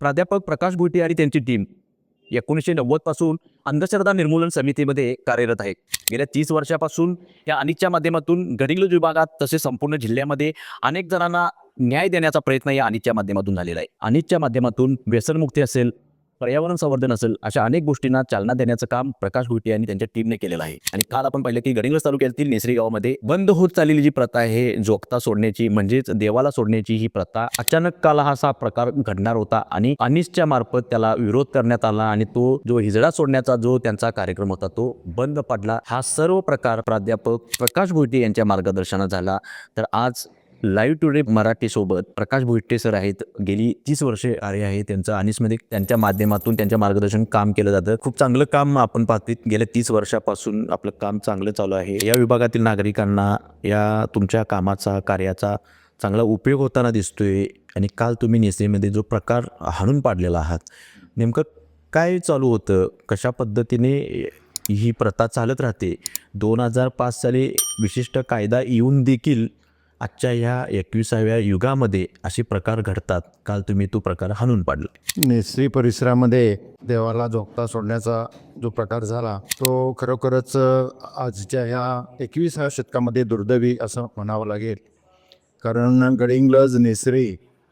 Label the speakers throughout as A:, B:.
A: प्राध्यापक प्रकाश भुटे आणि त्यांची टीम एकोणीसशे नव्वदपासून अंधश्रद्धा निर्मूलन समितीमध्ये कार्यरत आहे. गेल्या तीस वर्षापासून या अनिकच्या माध्यमातून गडिंग्लज विभागात तसे संपूर्ण जिल्ह्यामध्ये अनेक जणांना न्याय देण्याचा प्रयत्न या अनिकच्या माध्यमातून झालेला आहे. अनिकच्या माध्यमातून व्यसनमुक्ती असेल पर्यावरण संवर्धन असेल अशा अनेक गोष्टींना चालना देण्याचं काम प्रकाश भुटे यांनी त्यांच्या टीमने केलेलं आहे. आणि काल आपण पाहिलं की गडिंग्लज तालुक्यातील नेसरी गावामध्ये बंद होत चाललेली जी प्रथा आहे जोगता सोडण्याची म्हणजेच देवाला सोडण्याची ही प्रथा अचानक काल हा असा प्रकार घडणार होता आणि अनिसच्या मार्फत त्याला विरोध करण्यात आला आणि तो जो हिजडा सोडण्याचा जो त्यांचा कार्यक्रम होता तो बंद पडला. हा सर्व प्रकार प्राध्यापक प्रकाश भुटे यांच्या मार्गदर्शनात झाला. तर आज लाईव्ह टुडे मराठी सोबत प्रकाश भोईटे सर आहेत. गेली तीस वर्षे आले आहे त्यांचं. अनिसमध्ये त्यांच्या माध्यमातून त्यांच्या मार्गदर्शन काम केलं जातं. खूप चांगलं काम आपण पाहतो गेल्या तीस वर्षापासून आपलं काम चांगलं चालू आहे. या विभागातील नागरिकांना या तुमच्या कामाचा कार्याचा चांगला उपयोग होताना दिसतोय. आणि काल तुम्ही नेसेमध्ये जो प्रकार हाणून पाडलेला आहात नेमकं काय चालू होतं? कशा पद्धतीने ही प्रथा चालत राहते? दोन हजार पाच साली विशिष्ट कायदा येऊन देखील आजच्या ह्या एकविसाव्या युगामध्ये असे प्रकार घडतात. काल तुम्ही तो प्रकार हाणून पाडला.
B: नेसरी परिसरामध्ये देवाला झोपता सोडण्याचा जो प्रकार झाला तो खरोखरच आजच्या ह्या एकविसाव्या शतकामध्ये दुर्दैवी असं म्हणावं लागेल. कारण गडिंग्लज नेसरी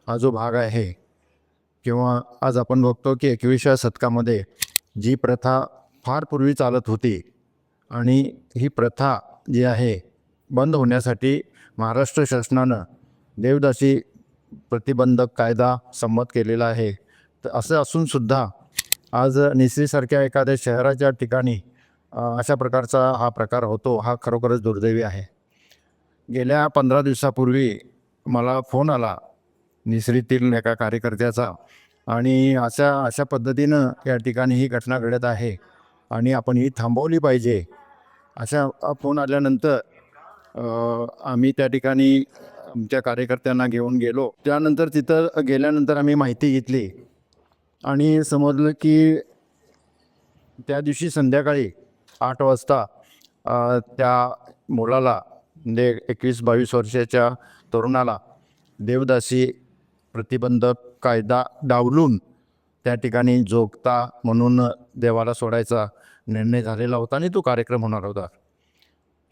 B: हा जो भाग आहे किंवा आज आपण बघतो की एकविसाव्या शतकामध्ये जी प्रथा फार पूर्वी चालत होती आणि ही प्रथा जी आहे बंद होण्यासाठी महाराष्ट्र शासनानं देवदासी प्रतिबंधक कायदा संमत केलेला आहे. तर असं असूनसुद्धा आज निसरीसारख्या एखाद्या शहराच्या ठिकाणी अशा प्रकारचा हा प्रकार होतो हा खरोखरच दुर्दैवी आहे. गेल्या पंधरा दिवसापूर्वी मला फोन आला निसरीतील एका कार्यकर्त्याचा आणि अशा अशा पद्धतीनं या ठिकाणी ही घटना घडत आहे आणि आपण ही थांबवली पाहिजे अशा फोन आल्यानंतर आम्ही त्या ठिकाणी आमच्या कार्यकर्त्यांना घेऊन गेलो. त्यानंतर तिथं गेल्यानंतर आम्ही माहिती घेतली आणि समजलं की त्या दिवशी संध्याकाळी आठ वाजता त्या मुलाला म्हणजे एकवीस बावीस वर्षाच्या तरुणाला देवदासी प्रतिबंधक कायदा डावलून त्या ठिकाणी जोगता म्हणून देवाला सोडायचा निर्णय झालेला होता आणि तो कार्यक्रम होणार होता.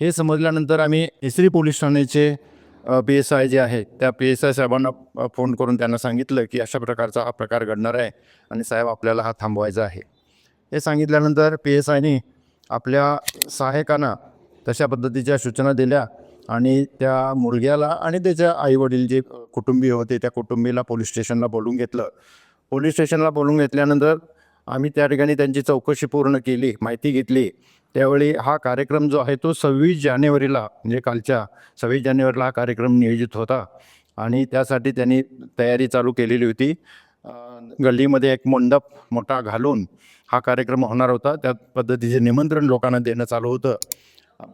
B: हे समजल्यानंतर आम्ही इसरी पोलीस ठाण्याचे पी एस आय जे आहे त्या पी एस आय साहेबांना फोन करून त्यांना सांगितलं की अशा प्रकारचा हा प्रकार घडणार आहे आणि साहेब आपल्याला हा थांबवायचा आहे. हे सांगितल्यानंतर पी एस आयने आपल्या सहायकांना तशा पद्धतीच्या सूचना दिल्या आणि त्या मुलग्याला आणि त्याच्या आईवडील जे कुटुंबीय होते त्या कुटुंबीला पोलीस स्टेशनला बोलून घेतलं. पोलीस स्टेशनला बोलून घेतल्यानंतर आम्ही त्या ठिकाणी त्यांची चौकशी पूर्ण केली माहिती घेतली त्यावेळी हा कार्यक्रम जो आहे तो सव्वीस जानेवारीला म्हणजे कालच्या सव्वीस जानेवारीला हा कार्यक्रम नियोजित होता. आणि त्यासाठी त्यांनी तयारी चालू केलेली होती. गल्लीमध्ये एक मंडप मोठा घालून हा कार्यक्रम होणार होता. त्या पद्धतीचे निमंत्रण लोकांना देणं चालू होतं.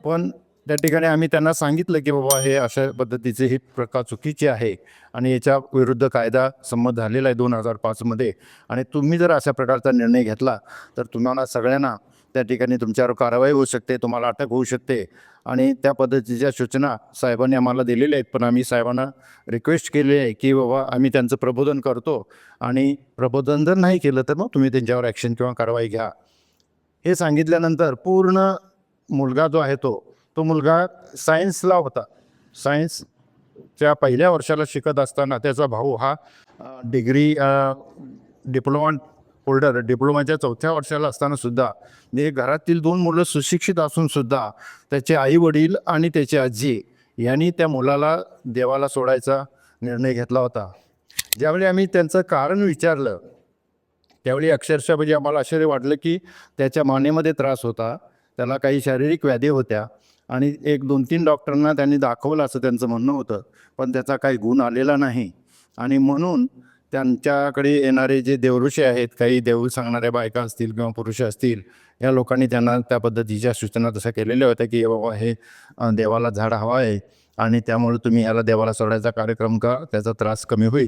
B: पण त्या ठिकाणी आम्ही त्यांना सांगितलं की बाबा हे अशा पद्धतीचे ही प्रकार चुकीचे आहे आणि याच्या विरुद्ध कायदा संमत झालेला आहे दोन हजार पाचमध्ये. आणि तुम्ही जर अशा प्रकारचा निर्णय घेतला तर तुम्हाला सगळ्यांना त्या ठिकाणी तुमच्यावर कारवाई होऊ शकते तुम्हाला अटक होऊ शकते. आणि त्या पद्धतीच्या सूचना साहेबांनी आम्हाला दिलेल्या आहेत. पण आम्ही साहेबांना रिक्वेस्ट केली आहे की बाबा आम्ही त्यांचं प्रबोधन करतो. आणि प्रबोधन जर नाही केलं तर मग तुम्ही त्यांच्यावर ॲक्शन किंवा कारवाई घ्या. हे सांगितल्यानंतर पूर्ण मुलगा जो आहे तो तो मुलगा सायन्सला होता. सायन्सच्या पहिल्या वर्षाला शिकत असताना त्याचा भाऊ हा डिग्री डिप्लोमा होल्डर डिप्लोमाच्या चौथ्या वर्षाला असताना सुद्धा म्हणजे घरातील दोन मुलं सुशिक्षित असून सुद्धा त्याचे आई वडील आणि त्याची आजी यांनी त्या मुलाला देवाला सोडायचा निर्णय घेतला होता. ज्यावेळी आम्ही त्यांचं कारण विचारलं त्यावेळी अक्षरशः म्हणजे आम्हाला आश्चर्य वाटलं की त्याच्या मानेमध्ये त्रास होता त्याला काही शारीरिक व्याधी होत्या आणि एक दोन तीन डॉक्टरांना त्यांनी दाखवलं असं त्यांचं म्हणणं होतं पण त्याचा काही गुण आलेला नाही. आणि म्हणून त्यांच्याकडे येणारे जे देवऋषी आहेत काही देव सांगणाऱ्या बायका असतील किंवा पुरुष असतील या लोकांनी त्यांना त्या पद्धतीच्या सूचना तशा केलेल्या होत्या की बाबा हे देवाला झाड हवा आहे आणि त्यामुळे तुम्ही याला देवाला सोडायचा कार्यक्रम का? त्याचा त्रास कमी होईल.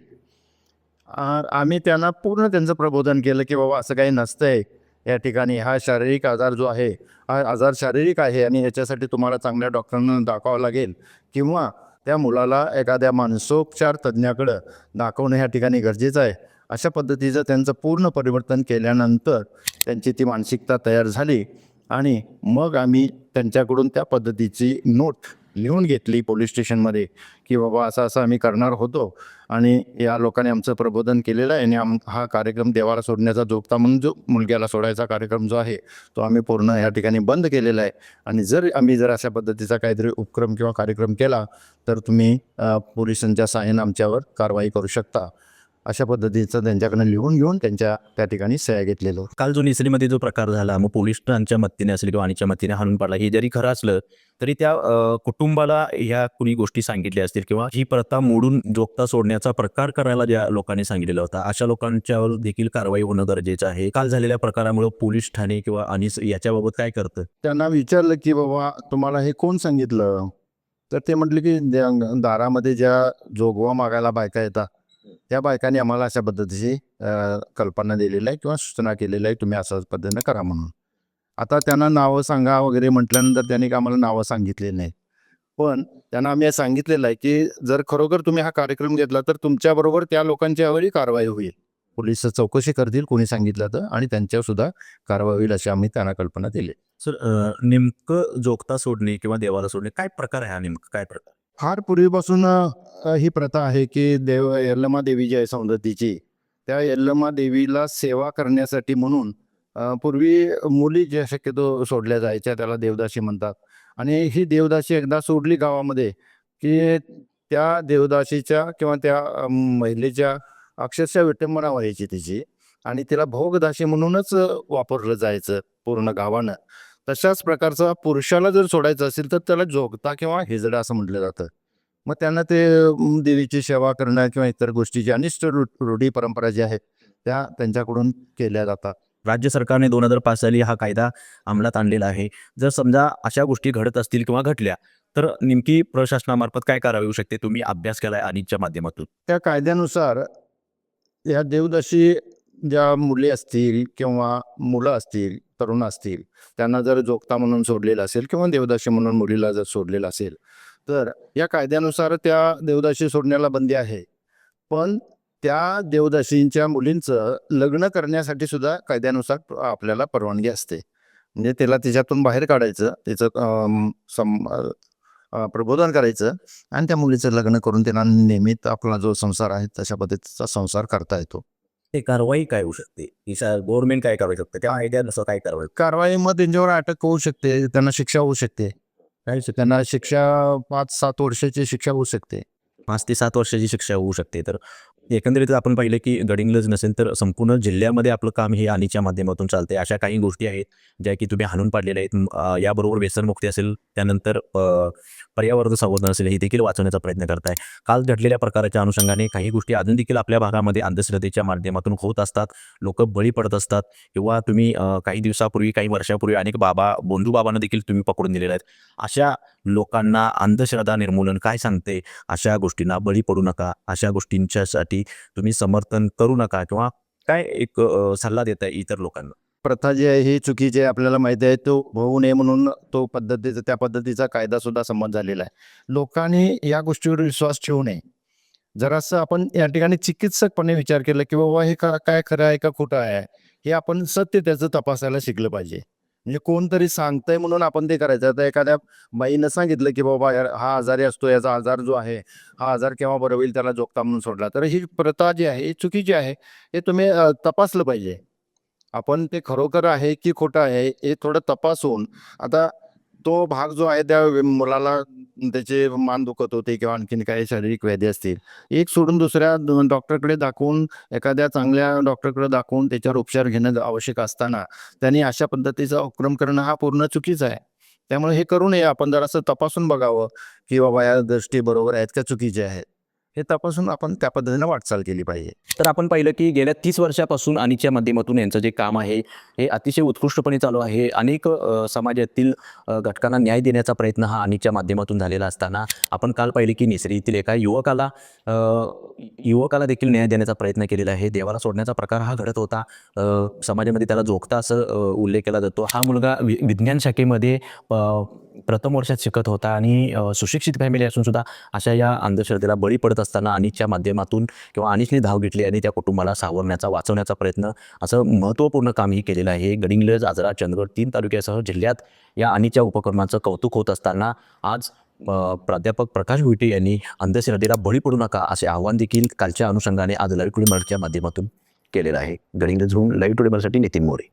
B: आम्ही त्यांना पूर्ण त्यांचं प्रबोधन केलं की बाबा असं काही नसतंय. या ठिकाणी हा शारीरिक आजार जो आहे हा आजार शारीरिक आहे आणि याच्यासाठी तुम्हाला चांगल्या डॉक्टरांना दाखवावं लागेल किंवा त्या मुलाला एखाद्या मानसोपचार तज्ज्ञाकडं दाखवणं ह्या ठिकाणी गरजेचं आहे. अशा पद्धतीचं त्यांचं पूर्ण परिवर्तन केल्यानंतर त्यांची ती मानसिकता तयार झाली आणि मग आम्ही त्यांच्याकडून त्या पद्धतीची नोट लिहून घेतली पोलीस स्टेशनमध्ये की बाबा असं असं आम्ही करणार होतो. आणि या लोकांनी आमचं प्रबोधन केलेलं आहे आणि आम हा कार्यक्रम देवाला सोडण्याचा जोगता म्हणून जो मुलग्याला सोडायचा कार्यक्रम जो आहे तो आम्ही पूर्ण या ठिकाणी बंद केलेला आहे. आणि जर आम्ही जर अशा पद्धतीचा काहीतरी उपक्रम किंवा कार्यक्रम केला तर तुम्ही पोलिसांच्या सहाय्यानं आमच्यावर कारवाई करू शकता. अशा पद्धतीचं त्यांच्याकडनं लिहून घेऊन त्यांच्या त्या ठिकाणी सह्या घेतलेलो
A: काल जो निसरीमध्ये जो प्रकार झाला मग पोलिसांच्या मत्तीने असेल किंवा आणीच्या मत्तीने हाणून पाडला हे जरी खरं असलं तरी त्या कुटुंबाला ह्या कुणी गोष्टी सांगितल्या असतील किंवा ही प्रथा मोडून जोगता सोडण्याचा प्रकार करायला ज्या लोकांनी सांगितलेला होता अशा लोकांच्यावर देखील कारवाई होणं गरजेचं आहे. काल झालेल्या प्रकारामुळे पोलीस ठाणे किंवा आणीस याच्याबाबत काय करतं?
B: त्यांना विचारलं की बाबा तुम्हाला हे कोण सांगितलं? तर ते म्हटले की दारामध्ये ज्या जोगवा मागायला बायका येतात त्या बायकांनी आम्हाला अशा पद्धतीची कल्पना दिलेली आहे किंवा सूचना केलेल्या आहे तुम्ही अशाच पद्धतीनं करा म्हणून. आता त्यांना नावं सांगा वगैरे म्हटल्यानंतर त्यांनी काय आम्हाला नावं सांगितले नाही पण त्यांना आम्ही सांगितलेलं आहे की जर खरोखर तुम्ही हा कार्यक्रम घेतला तर तुमच्याबरोबर त्या लोकांच्यावरही कारवाई होईल. पोलीस चौकशी करतील कोणी सांगितलं तर आणि त्यांच्यावर सुद्धा कारवाई होईल अशी आम्ही त्यांना कल्पना दिली.
A: सर नेमकं जोगता सोडणे किंवा देवाला सोडणे काय प्रकार आहे हा नेमकं? काय प्रकार?
B: फार पूर्वीपासून ही प्रथा आहे की देव यल्लमा देवी जी आहे सौंदतीची त्या यल्लमा देवीला सेवा करण्यासाठी म्हणून पूर्वी मुली ज्या शक्यतो सोडल्या जायच्या त्याला देवदासी म्हणतात. आणि ही देवदासी एकदा सोडली गावामध्ये की त्या देवदासीच्या किंवा त्या महिलेच्या अक्षरशः विटंबना व्हायची तिची. आणि तिला भोगदासी म्हणूनच वापरलं जायचं पूर्ण गावानं. तशाच प्रकारचा पुरुषाला जर सोडायचं असेल तर त्याला जोगता किंवा हिजडा असं म्हटलं जातं. मग त्यांना ते देवीची सेवा करणं किंवा इतर गोष्टीची अनिष्ट रु- रूढी परंपरा ज्या आहेत त्या त्यांच्याकडून केल्या जातात.
A: राज्य सरकारने दोन हजार पाच साली हा कायदा अंमलात आणलेला आहे. जर समजा अशा गोष्टी घडत असतील किंवा घडल्या तर नेमकी प्रशासनामार्फत काय करावे होऊ शकते तुम्ही अभ्यास केलाय आणीच्या माध्यमातून?
B: त्या कायद्यानुसार या देवदासी ज्या मुली असतील किंवा मुलं असतील तरुण असतील त्यांना जर जोगता म्हणून सोडलेलं असेल किंवा देवदाशी म्हणून मुलीला जर सोडलेलं असेल तर या कायद्यानुसार त्या देवदाशी सोडण्याला बंदी आहे. पण त्या देवदासींच्या मुलींचं लग्न करण्यासाठी सुद्धा कायद्यानुसार आपल्याला परवानगी असते. म्हणजे त्याला त्याच्यातून बाहेर काढायचं त्याचं सम प्रबोधन करायचं आणि त्या मुलीचं लग्न करून त्यांना नियमित आपला जो संसार आहे तशा पद्धतीचा संसार करता येतो.
A: ते कारवाई काय होऊ शकते? गव्हर्नमेंट काय करू शकते? त्या आयडियानुसार काय कारवाई
B: कारवाई मग त्यांच्यावर अटक होऊ शकते. त्यांना शिक्षा होऊ शकते. काय त्यांना शिक्षा पाच सात वर्षाची शिक्षा होऊ शकते.
A: पाच ते सात वर्षाची शिक्षा होऊ शकते. तर एकंदरीत आपण पाहिलं की गडिंग्लज नसेल तर संपूर्ण जिल्ह्यामध्ये आपलं काम हे आणीच्या माध्यमातून चालते अशा काही गोष्टी आहेत ज्या की तुम्ही हाणून पाडलेल्या आहेत. याबरोबर व्यसनमुक्ती असेल त्यानंतर पर्यावरण संवर्धन असेल हे देखील वाचवण्याचा प्रयत्न करताय. काल घडलेल्या प्रकाराच्या अनुषंगाने काही गोष्टी अजून देखील आपल्या भागामध्ये अंधश्रद्धेच्या माध्यमातून होत असतात. लोक बळी पडत असतात किंवा तुम्ही काही दिवसापूर्वी काही वर्षापूर्वी अनेक बाबा बोंधू बाबांना देखील तुम्ही पकडून दिलेले आहेत. अशा लोकांना अंधश्रद्धा निर्मूलन काय सांगते? अशा गोष्टींना बळी पडू नका. अशा गोष्टींच्यासाठी तुम्ही समर्थन करू नका किंवा काय एक सल्ला देत आहे इतर लोकांना?
B: प्रथा जी आहे ही चुकीची आहे आपल्याला माहिती आहे तो होऊ नये म्हणून तो पद्धतीचा त्या पद्धतीचा कायदा सुद्धा संमत झालेला आहे. लोकांनी या गोष्टीवर विश्वास ठेवू नये. जरासं आपण या ठिकाणी चिकित्सकपणे विचार केला की बाबा हे का काय खरं आहे का खोटं आहे? हे आपण सत्य त्याचं तपासायला शिकलं पाहिजे. म्हणजे कोणतरी सांगतंय म्हणून आपण ते करायचं. आता एखाद्या बाईनं सांगितलं की बाबा यार हा आजारी असतो याचा आजार जो आहे हा आजार केव्हा बरं होईल त्याला जोगता म्हणून सोडला. तर ही प्रथा जी आहे ही चुकीची आहे हे तुम्ही तपासलं पाहिजे. आपण ते खरोखर आहे की खोटं आहे हे थोडं तपासून. आता तो भाग जो आहे त्या मुलाला त्याचे मान दुखत होते किंवा आणखीन काही शारीरिक व्याधी असतील एक सोडून दुसऱ्या डॉक्टरकडे दाखवून एखाद्या चांगल्या डॉक्टरकडे दाखवून त्याच्यावर उपचार घेणं आवश्यक असताना त्यांनी अशा पद्धतीचा उपक्रम करणं हा पूर्ण चुकीचा आहे. त्यामुळे हे करू नये आपण जरासं तपासून बघावं की बाबा या गोष्टी बरोबर आहेत का चुकीच्या आहेत. हे तपासून आपण त्या पद्धतीने वाटचाल केली पाहिजे.
A: तर आपण पाहिलं की गेल्या तीस वर्षापासून आणीच्या माध्यमातून यांचं जे काम आहे हे अतिशय उत्कृष्टपणे चालू आहे. अनेक समाजातील घटकांना न्याय देण्याचा प्रयत्न हा आणीच्या माध्यमातून झालेला असताना आपण काल पाहिले की निसरी येथील एका युवकाला युवकाला देखील न्याय देण्याचा प्रयत्न केलेला आहे. देवाला सोडण्याचा प्रकार हा घडत होता. समाजामध्ये त्याला जोखता असं उल्लेख केला जातो. हा मुलगा वि विज्ञान शाखेमध्ये प्रथम वर्षात शिकत होता आणि सुशिक्षित फॅमिली असून सुद्धा अशा या अंधश्रद्धेला बळी पडत असताना अनिशच्या माध्यमातून किंवा अनिशने धाव घेतली आणि त्या कुटुंबाला सावरण्याचा वाचवण्याचा प्रयत्न असं महत्त्वपूर्ण कामही केलेलं आहे. गडिंग्लज आजरा चंदगड तीन तालुक्यासह जिल्ह्यात या अनिच्या उपक्रमाचं कौतुक होत असताना आज प्राध्यापक प्रकाश हुईटे यांनी अंधश्रद्धेला बळी पडू नका असे आव्हान देखील कालच्या अनुषंगाने आज लाईव्ह टुडे मराठीच्या माध्यमातून केलेलं आहे. Gadhinglaj room live today Marathi Nitin More.